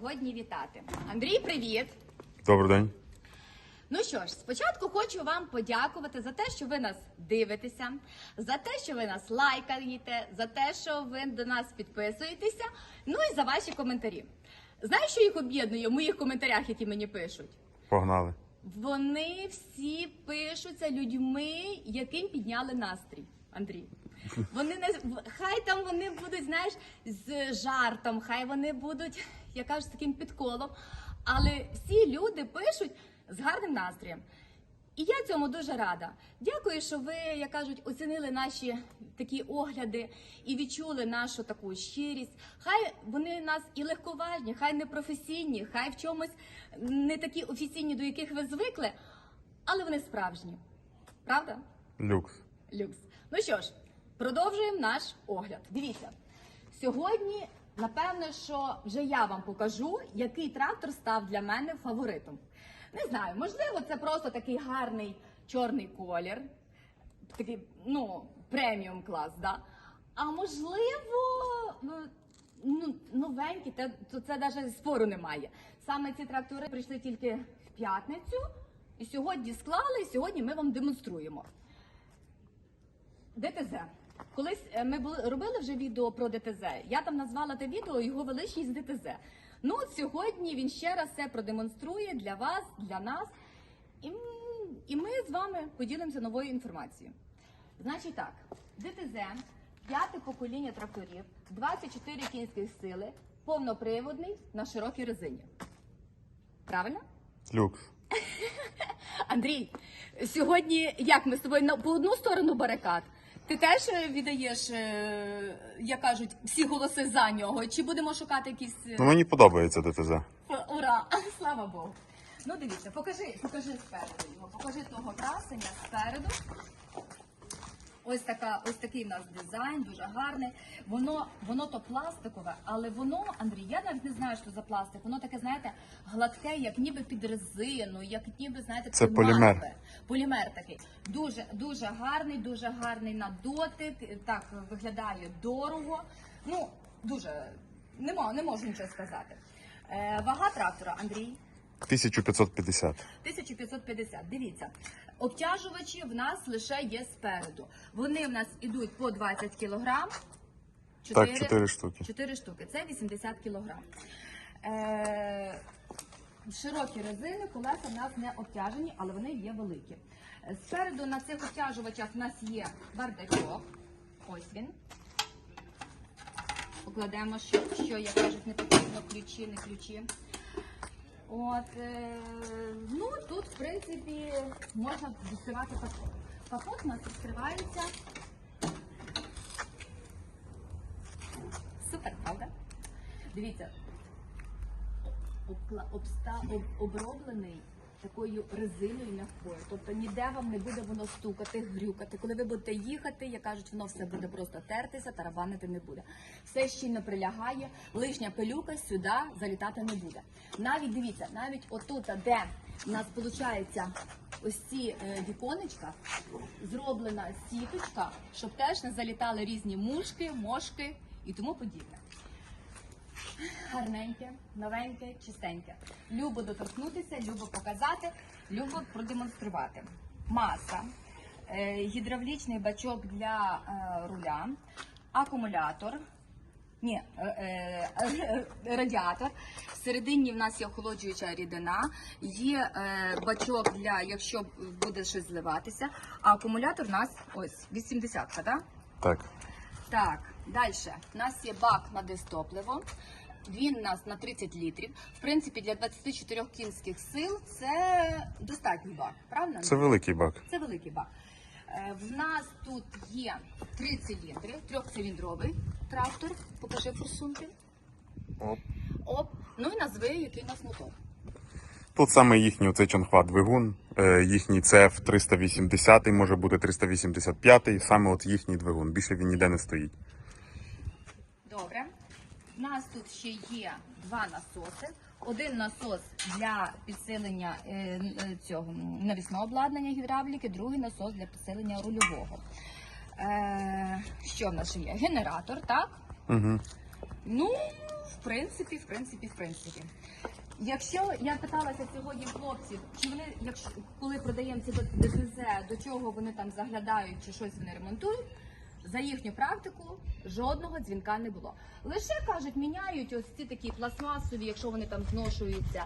сьогодні вітати. Андрій, привіт! Добрий день. Ну що ж, спочатку хочу вам подякувати за те, що ви нас дивитеся, за те, що ви нас лайкаєте, за те, що ви до нас підписуєтеся, ну і за ваші коментарі. Знаєш, що їх об'єднує в моїх коментарях, які мені пишуть? Погнали. Вони всі пишуться людьми, яким підняли настрій, Андрій. Вони не хай там вони будуть, знаєш, з жартом, хай вони будуть, я кажу, з таким підколом. Але всі люди пишуть з гарним настроєм. І я цьому дуже рада. Дякую, що ви, як кажуть, оцінили наші такі огляди і відчули нашу таку щирість. Хай вони нас і легковажні, хай не професійні, хай в чомусь не такі офіційні, до яких ви звикли, але вони справжні. Правда? Люкс. Люкс. Ну що ж, продовжуємо наш огляд. Дивіться, сьогодні, напевне, що вже я вам покажу, який трактор став для мене фаворитом. Не знаю, можливо, це просто такий гарний чорний колір, такий, ну, преміум клас, да? А можливо, ну, ну, новенький, те- то це навіть спору немає. Саме ці трактори прийшли тільки в п'ятницю, і сьогодні склали, і сьогодні ми вам демонструємо. ДТЗ. Колись е, ми були робили вже відео про ДТЗ. Я там назвала те відео його величність ДТЗ. Ну от сьогодні він ще раз це продемонструє для вас, для нас. І, і ми з вами поділимося новою інформацією. Значить так, ДТЗ, п'яте покоління тракторів, 24 кінських сили, повноприводний на широкій резині. Правильно? Люкс. Андрій, сьогодні як ми з тобою по одну сторону барикад? Ти теж е, віддаєш, е, як кажуть, всі голоси за нього? Чи будемо шукати якісь е, Ну мені подобається ДТЗ. ура? Слава Богу. Ну дивіться, покажи, покажи спереду його, покажи того красення спереду. Ось така, ось такий в нас дизайн, дуже гарний. Воно, воно то пластикове, але воно, Андрій, я навіть не знаю, що за пластик. Воно таке, знаєте, гладке, як ніби під резину, як ніби, знаєте, Це полімер. Полімер такий. Дуже, дуже гарний, дуже гарний на дотик. Так виглядає дорого. Ну, дуже не, мо- не можу нічого сказати. Е, вага трактора, Андрій. 1550. 1550. Дивіться, обтяжувачі в нас лише є спереду. Вони в нас ідуть по 20 кг. Так, 4 штуки. 4 штуки. Це 80 кг. Е, широкі резини, колеса в нас не обтяжені, але вони є великі. Спереду на цих обтяжувачах в нас є бардачок. Ось він. Покладемо, що, що як кажуть, не потрібно ключі, не ключі. От, е, ну тут, в принципі, можна відкривати пакет. Пакет у нас відкривається. Супер, правда? Дивіться, оброблений такою резиною м'якою. Тобто ніде вам не буде воно стукати, грюкати. Коли ви будете їхати, як кажуть, воно все буде просто тертися, тарабанити не буде. Все щільно прилягає, лишня пилюка сюди залітати не буде. Навіть дивіться, навіть отут, де у нас виходить ось ці е, віконечка, зроблена сіточка, щоб теж не залітали різні мушки, мошки і тому подібне. Гарненьке, новеньке, чистеньке. Любо доторкнутися, любо показати, любо продемонструвати. Маса, е, гідравлічний бачок для е, руля, акумулятор. Ні, е, радіатор. Всередині в нас є охолоджуюча рідина, є бачок для, якщо буде щось зливатися. А акумулятор у нас ось 80, так? Так. Так, далі. У нас є бак на дистопливо. Він у нас на 30 літрів. В принципі, для 24 кінських сил це достатній бак, правильно? Це великий бак. Це великий бак. Е, В нас тут є три циліндри, трьохциліндровий трактор. Покажи форсунки. Оп. Оп. Ну і назви, який у нас мотор. Тут саме їхній оцей чонхва двигун, е, їхній CF 380, може бути 385, саме от їхній двигун. Більше він ніде не стоїть. У нас тут ще є два насоси. Один насос для підсилення е, е, цього навісного обладнання гідравліки, другий насос для підсилення рульового. Е, що в нас ще є? Генератор, так? Угу. Ну, в принципі, в принципі, в принципі. Якщо я питалася сьогодні хлопців, чи вони, якщо коли продаємо ці ДТЗ, до чого вони там заглядають, чи щось вони ремонтують, за їхню практику жодного дзвінка не було. Лише кажуть, міняють ось ці такі пластмасові, якщо вони там зношуються,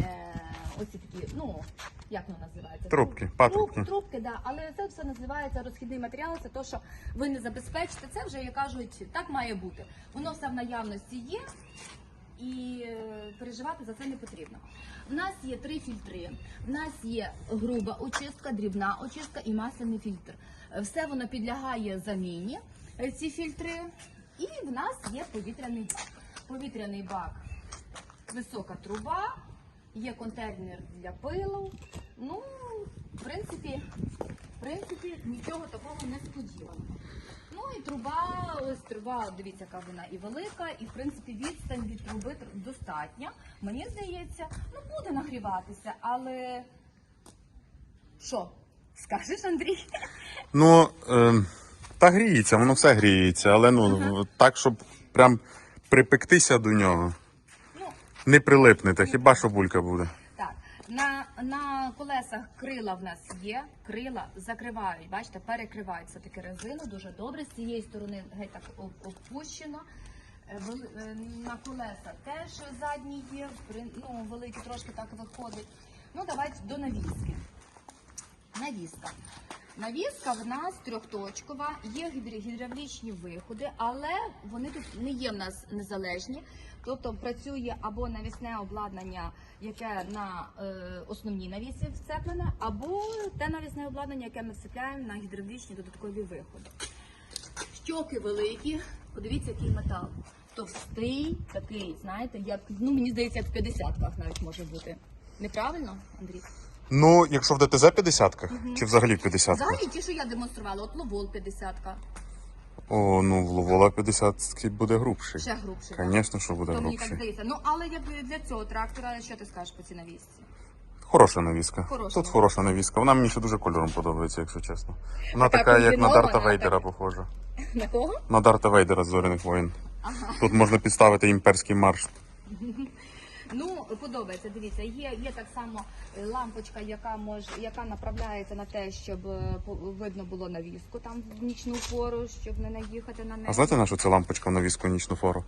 е, ось ці такі, ну як воно називається? Трубки, патрубки. Труб, трубки, да. Але це все називається розхідний матеріал. Це то, що ви не забезпечите. Це вже як кажуть, так має бути. Воно все в наявності є. Переживати за це не потрібно. В нас є три фільтри. В нас є груба очистка, дрібна очистка і масляний фільтр. Все воно підлягає заміні. е, Ці фільтри. І в нас є повітряний бак. Повітряний бак, висока труба, є контейнер для пилу. Ну, в принципі, в принципі, нічого такого не сподівано. Ну і труба, ось труба, дивіться, яка вона і велика, і в принципі відстань від труби достатня. Мені здається, ну буде нагріватися, але що? Скажеш, Андрій? Ну, е, та гріється, воно все гріється, але ну так, щоб прям припектися до нього. Ну, Не прилипнете, хіба що булька буде. На, на колесах крила в нас є, крила закривають, бачите, перекривають все-таки резину дуже добре. З цієї сторони геть так опущено. Е, е, На колеса теж задні є, ну, великі трошки так виходить. Ну, давайте до навіски. Навіска. Навіска в нас трьохточкова, є гідравлічні виходи, але вони тут не є в нас незалежні. Тобто працює або навісне обладнання, яке на е, основній навісі вцеплене, або те навісне обладнання, яке ми вцепляємо на гідравлічні додаткові виходи. Щоки великі, подивіться, який метал. Товстий, такий, знаєте, як ну мені здається, як в 50-ках навіть може бути. Неправильно, Андрій? Ну, якщо в ДТЗ 50-ках, чи взагалі в 50-ках? Взагалі, ті, що я демонструвала, от Ловол 50-ка, О, ну в Ловола 50 буде грубший. ще грубший. Звісно, що буде То мені так грубший. здається. Ну, але як для цього трактора, що ти скажеш по цій навісці? Хороша навіска. Хороша Тут навіска. хороша навіска. Вона мені ще дуже кольором подобається, якщо чесно. Вона Така така, як на комбінована, Дарта Вейдера так. похожа. На кого? На Дарта Вейдера з зоряних воїн. Тут можна підставити імперський марш. Ну, подобається, дивіться, є, є так само е, лампочка, яка може, яка направляється на те, щоб е, видно було навіску там в нічну пору, щоб не наїхати на неї. А знаєте, на що це лампочка в навіску нічну фору?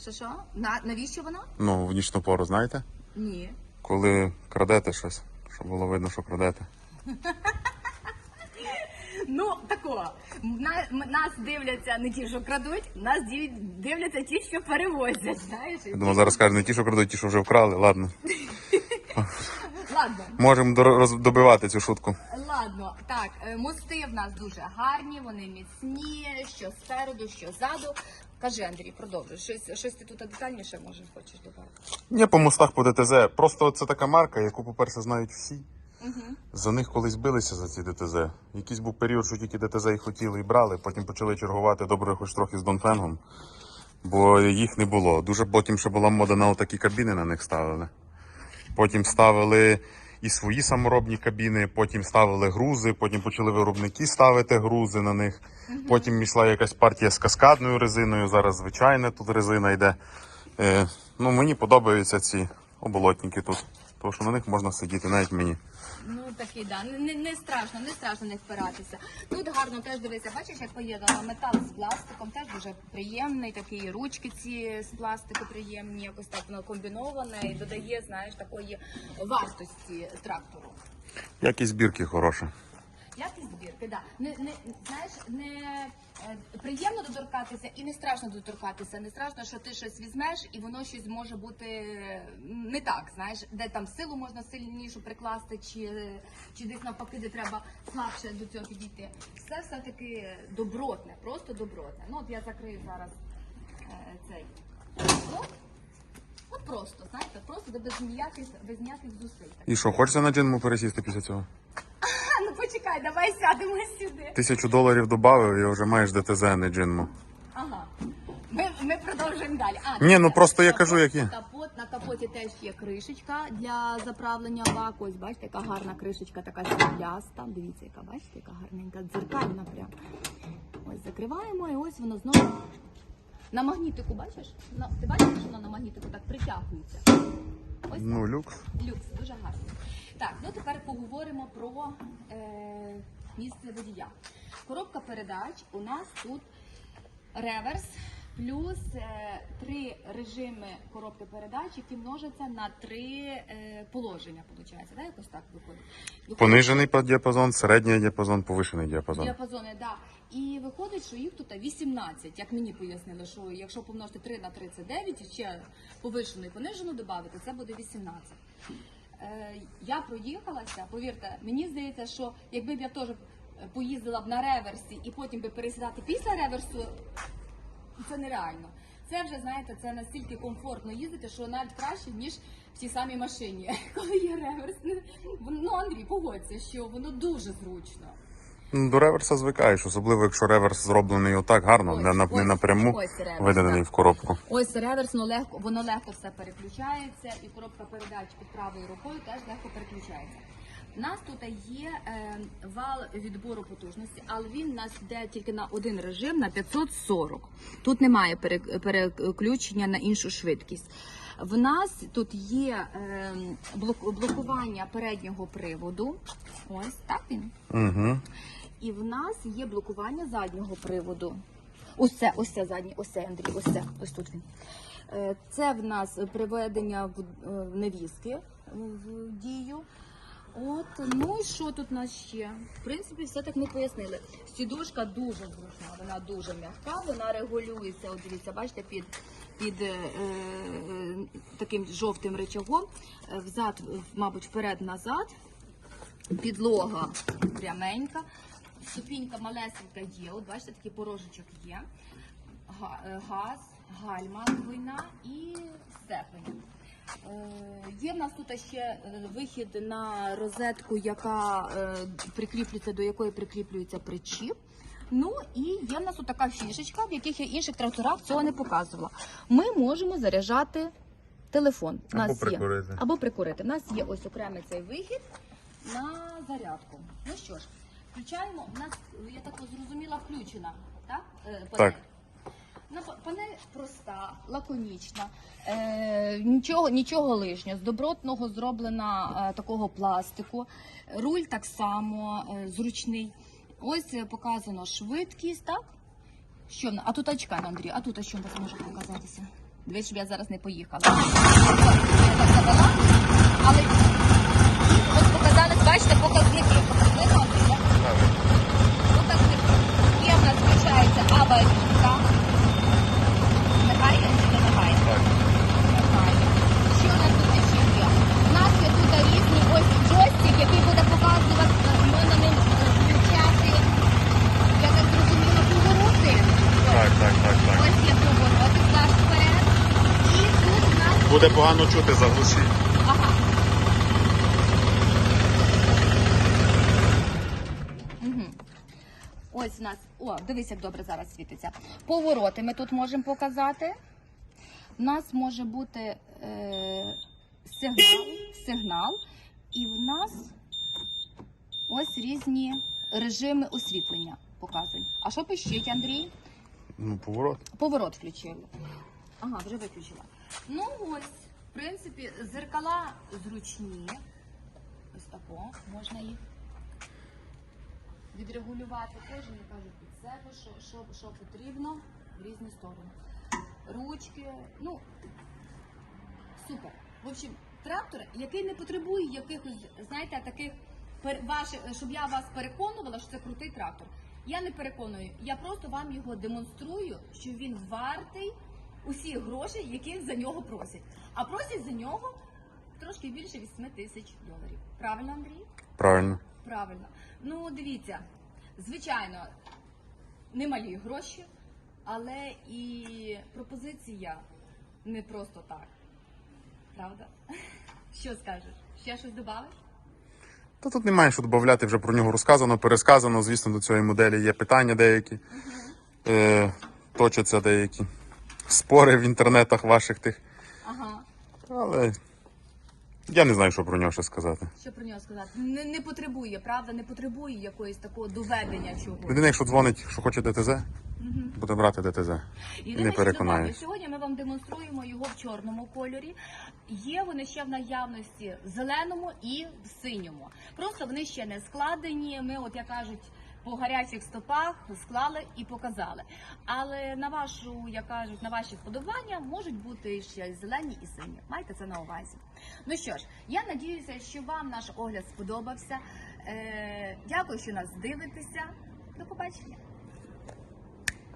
Що що? На, навіщо вона? Ну, в нічну пору, знаєте? Ні. Коли крадете щось, щоб було видно, що крадете. Ну, тако. На, м- нас дивляться не ті, що крадуть, нас дивляться ті, що перевозять. Знаєш? Я думаю, зараз кажуть, не ті, що крадуть, ті, що вже вкрали. Ладно. Ладно. Можемо до- добивати цю шутку. Ладно, так, е, мости в нас дуже гарні, вони міцні, що спереду, що ззаду. Кажи, Андрій, продовжуй. Щось, щось ти тут детальніше може хочеш додати. Ні, по мостах по ДТЗ. Просто це така марка, яку, по-перше, знають всі. За них колись билися за ці ДТЗ. Якийсь був період, що тільки ДТЗ і хотіли і брали, потім почали чергувати добре, хоч трохи з Донфенгом, бо їх не було. Дуже потім ще була мода на отакі кабіни на них ставили. Потім ставили і свої саморобні кабіни, потім ставили грузи, потім почали виробники ставити грузи на них. Потім йшла якась партія з каскадною резиною, зараз звичайна тут резина йде. Е, ну, мені подобаються ці оболотники тут, тому що на них можна сидіти, навіть мені. Ну такий, да. Не, не, не страшно, не страшно не впиратися. Тут гарно теж дивися, бачиш, як поєднано метал з пластиком, теж дуже приємний, такі ручки ці з пластику приємні, якось так воно комбіноване і додає, знаєш, такої вартості трактору. Якість збірки хороша. Якість збірки, да. Не, не, знаєш, не е, приємно доторкатися і не страшно доторкатися. Не страшно, що ти щось візьмеш і воно щось може бути не так, знаєш, де там силу можна сильнішу прикласти, чи, чи десь навпаки, де треба слабше до цього підійти. Все все-таки добротне, просто добротне. Ну от я закрию зараз е, цей. От, от просто, знаєте, просто без ніяких, без ніяких зусиль. І що, хочеться на джинму пересісти після цього? Ну давай сядемо сюди. Тисячу доларів додав і вже маєш ДТЗ, а не джинму. Ага. Ми, ми продовжуємо далі. А, Ні, ну просто я кажу, як є. Капот, на капоті теж є кришечка для заправлення баку. Ось бачите, яка гарна кришечка, така срібляста. Дивіться, яка бачите, яка гарненька, дзеркальна прям. Ось закриваємо і ось воно знову На магнітику бачиш? На, ти бачиш, що вона на магнітику так притягується? Ось так. Ну, люкс. Люкс, дуже гарно. Так, ну тепер поговоримо про е, місце водія. Коробка передач у нас тут реверс плюс е, три режими коробки передач, які множаться на три е, положення. Виходить, да? якось так виходить. Понижений діапазон, середній діапазон, повишений діапазон. Діапазони, да. І виходить, що їх тут 18, як мені пояснили, що якщо помножити 3 на 3 це 9, і ще повишену і понижену додати, це буде 18. Е, я проїхалася, повірте, мені здається, що якби б я теж поїздила б на реверсі і потім би пересідати після реверсу, це нереально. Це вже знаєте, це настільки комфортно їздити, що навіть краще, ніж в тій самій машині. Коли є реверс, ну Андрій, погодься, що воно дуже зручно. Ну, До реверса звикаєш, особливо якщо реверс зроблений отак гарно, Ось, не, на- ось, не напряму ось реверс, виданий так. в коробку. Ось реверсно легко, воно легко все переключається, і коробка передач під правою рукою теж легко переключається. У нас тут є е, вал відбору потужності, але він у нас йде тільки на один режим на 540. Тут немає переключення на іншу швидкість. В нас тут є е, блок- блокування переднього приводу. Ось так він. Угу. І в нас є блокування заднього приводу. Це, ось це заднє, ось Андрій, ось це, ось тут він. Е, Це в нас приведення в, е, невістки в дію. От, ну і що тут у нас ще? В принципі, все так ми пояснили. Сідушка дуже зручна, вона дуже м'яка, вона регулюється. От дивіться, бачите, під, під е, е, таким жовтим рычагом. Е, Взад, мабуть, вперед-назад. Підлога пряменька, ступінька малесенька є. От бачите, такий порожечок є. Е, Газ, гальма двойна і сцеплення. Е, Є в нас тут ще е, вихід на розетку, яка прикріплюється, до якої прикріплюється причіп. Ну і є в нас тут така фішечка, в яких я інших тракторах цього не показувала. Ми можемо заряджати телефон. У Або нас прикурити. Є, або прикурити. У нас є ось окремий цей вихід на зарядку. Ну що ж, включаємо. У нас, я так зрозуміла, включена. Так? Е, панель. Так. Ну, панель проста, лаконічна, е, нічого, нічого лишнього. З добротного зроблена е, такого пластику. Руль так само е, зручний. Ось е, показано швидкість, так? Що А тут очка, Андрій, а тут що в нас може показатися? Дивись, щоб я зараз не поїхала. Я так завела, але ось показались, бачите. Показники, включається аварійка. Мигає чи не мигає? Так. Мигає. Що у нас тут ще є? У нас є тут різні ось джойстик, який буде показувати, можна ним включати, я так зрозуміла, повороти. Так, так, так, так. Ось є повороти, флеш вперед. І тут у нас Буде погано чути заглуши. Ага. Угу. Ось у нас. О, дивись, як добре зараз світиться. Повороти ми тут можемо показати. У нас може бути е, сигнал, сигнал, і в нас ось різні режими освітлення показують. А що пишіть, Андрій? Ну, поворот. Поворот включили. Ага, вже виключила. Ну ось, в принципі, зеркала зручні. Ось тако можна їх відрегулювати. Кожен я кажу під себе, що, що, що потрібно в різні сторони. Ручки, ну супер. В общем, трактор, який не потребує якихось, знаєте, таких ваших, щоб я вас переконувала, що це крутий трактор. Я не переконую, я просто вам його демонструю, що він вартий усіх грошей, які за нього просять. А просять за нього трошки більше 8 тисяч доларів. Правильно, Андрій? Правильно. Правильно. Ну, дивіться, звичайно, немалі гроші, але і пропозиція не просто так. Правда? Що скажеш? Ще щось додавиш? Та тут немає що додати, вже про нього розказано, пересказано. Звісно, до цієї моделі є питання деякі. Е, точаться деякі спори в інтернетах ваших тих. Ага. Але Я не знаю, що про нього ще сказати. Що про нього сказати? Не, не потребує, правда, не потребує якоїсь такого доведення чогось. Людина, якщо дзвонить, що хоче ДТЗ, буде брати ДТЗ. Єдине, Не що переконаю. Сьогодні ми вам демонструємо його в чорному кольорі. Є вони ще в наявності в зеленому і в синьому. Просто вони ще не складені. Ми, от як кажуть, по гарячих стопах склали і показали. Але на вашу, як кажуть, на ваші вподобання можуть бути ще зелені і сині. Майте це на увазі. Ну що ж, я надіюся, що вам наш огляд сподобався. Е, дякую, що нас дивитеся. До побачення.